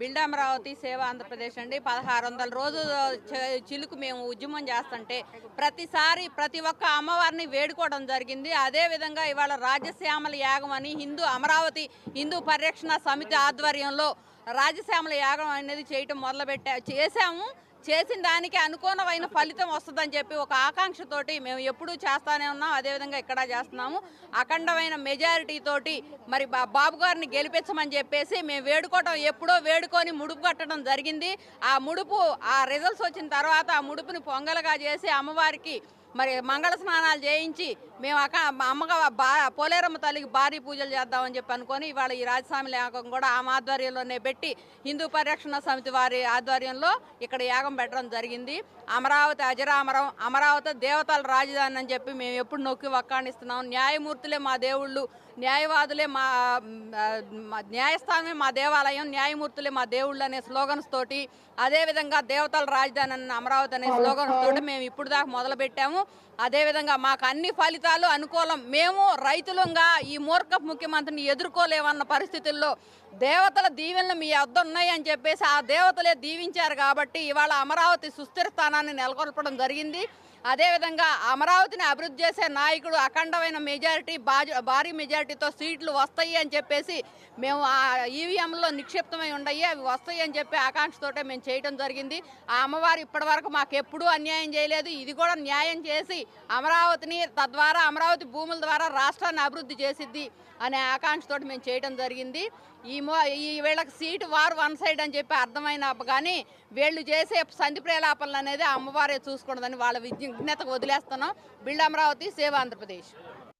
బిల్డమరావతి సేవ ఆంధ్రప్రదేశ్ అండి. పదహారు వందల రోజు చిలుకు మేము ఉద్యమం చేస్తుంటే ప్రతిసారి ప్రతి ఒక్క అమ్మవారిని వేడుకోవడం జరిగింది. అదే విధంగా ఇవాళ రాజశ్యామల యాగం అని హిందూ అమరావతి హిందూ పరిరక్షణ సమితి ఆధ్వర్యంలో రాజశ్యామల యాగం అనేది చేయటం మొదలుపెట్టా చేశాము. చేసిన దానికి అనుకూలమైన ఫలితం వస్తుందని చెప్పి ఒక ఆకాంక్షతోటి మేము ఎప్పుడూ చేస్తానే ఉన్నాం. అదేవిధంగా ఇక్కడ చేస్తున్నాము. అఖండమైన మెజారిటీతోటి మరి బా- బాబు గారిని గెలిపించమని చెప్పేసి మేము వేడుకోవటం ఎప్పుడో వేడుకొని ముడుపు కట్టడం జరిగింది. ఆ ముడుపు ఆ రిజల్ట్స్ వచ్చిన తర్వాత ఆ ముడుపుని పొంగలుగా చేసి అమ్మవారికి మరి మంగళ స్నానాలు చేయించి మేము అక్క అమ్మగా బా పోలేరమ్మ తల్లికి భారీ పూజలు చేద్దామని చెప్పి అనుకొని ఇవాళ ఈ రాజస్వామి యాగం కూడా ఆమె ఆధ్వర్యంలోనే పెట్టి హిందూ పరిరక్షణ సమితి వారి ఆధ్వర్యంలో ఇక్కడ యాగం పెట్టడం జరిగింది. అమరావతి అజరామరం అమరావతి దేవతల రాజధాని అని చెప్పి మేము ఎప్పుడు నొక్కి వక్కాణిస్తున్నాం. న్యాయమూర్తులే మా దేవుళ్ళు. న్యాయవాదులే మా మా న్యాయస్థానమే మా దేవాలయం న్యాయమూర్తులే మా దేవుళ్ళు అనే స్లోగన్స్ తోటి అదేవిధంగా దేవతల రాజధాని అన్న అమరావతి అనే స్లోగన్స్ తోటి మేము ఇప్పుడు దాకా మొదలుపెట్టాము. అదేవిధంగా మాకు అన్ని ఫలితాలు అనుకూలం. మేము రైతులంగా ఈ మూర్ఖ ముఖ్యమంత్రిని ఎదుర్కోలేమన్న పరిస్థితుల్లో దేవతల దీవెనలు మీ వద్ద ఉన్నాయని చెప్పేసి ఆ దేవతలే దీవించారు కాబట్టి ఇవాళ అమరావతి సుస్థిర స్థానాన్ని నెలకొల్పడం జరిగింది. అదేవిధంగా అమరావతిని అభివృద్ధి చేసే నాయకుడు అఖండమైన మెజారిటీ భారీ భారీ మెజారిటీతో సీట్లు వస్తాయి అని చెప్పేసి మేము ఆ ఈవీఎంలో నిక్షిప్తమై ఉండయి అవి వస్తాయి అని చెప్పి ఆకాంక్షతోటే మేము చేయడం జరిగింది. ఆ అమ్మవారు ఇప్పటివరకు మాకు ఎప్పుడూ అన్యాయం చేయలేదు. ఇది కూడా న్యాయం చేసి అమరావతిని తద్వారా అమరావతి భూముల ద్వారా రాష్ట్రాన్ని అభివృద్ధి చేసిద్ది అనే ఆకాంక్షతోటి మేము చేయడం జరిగింది. ఈ మో ఈ వీళ్ళకి సీటు వారు వన్ సైడ్ అని చెప్పి అర్థమైన కానీ వీళ్ళు చేసే సంధి ప్రేలాపనలు అనేది అమ్మవారే చూసుకుంటుందని వాళ్ళ విజ్ఞతకు వదిలేస్తున్నాం. బిల్డ్ అమరావతి సేవ ఆంధ్రప్రదేశ్.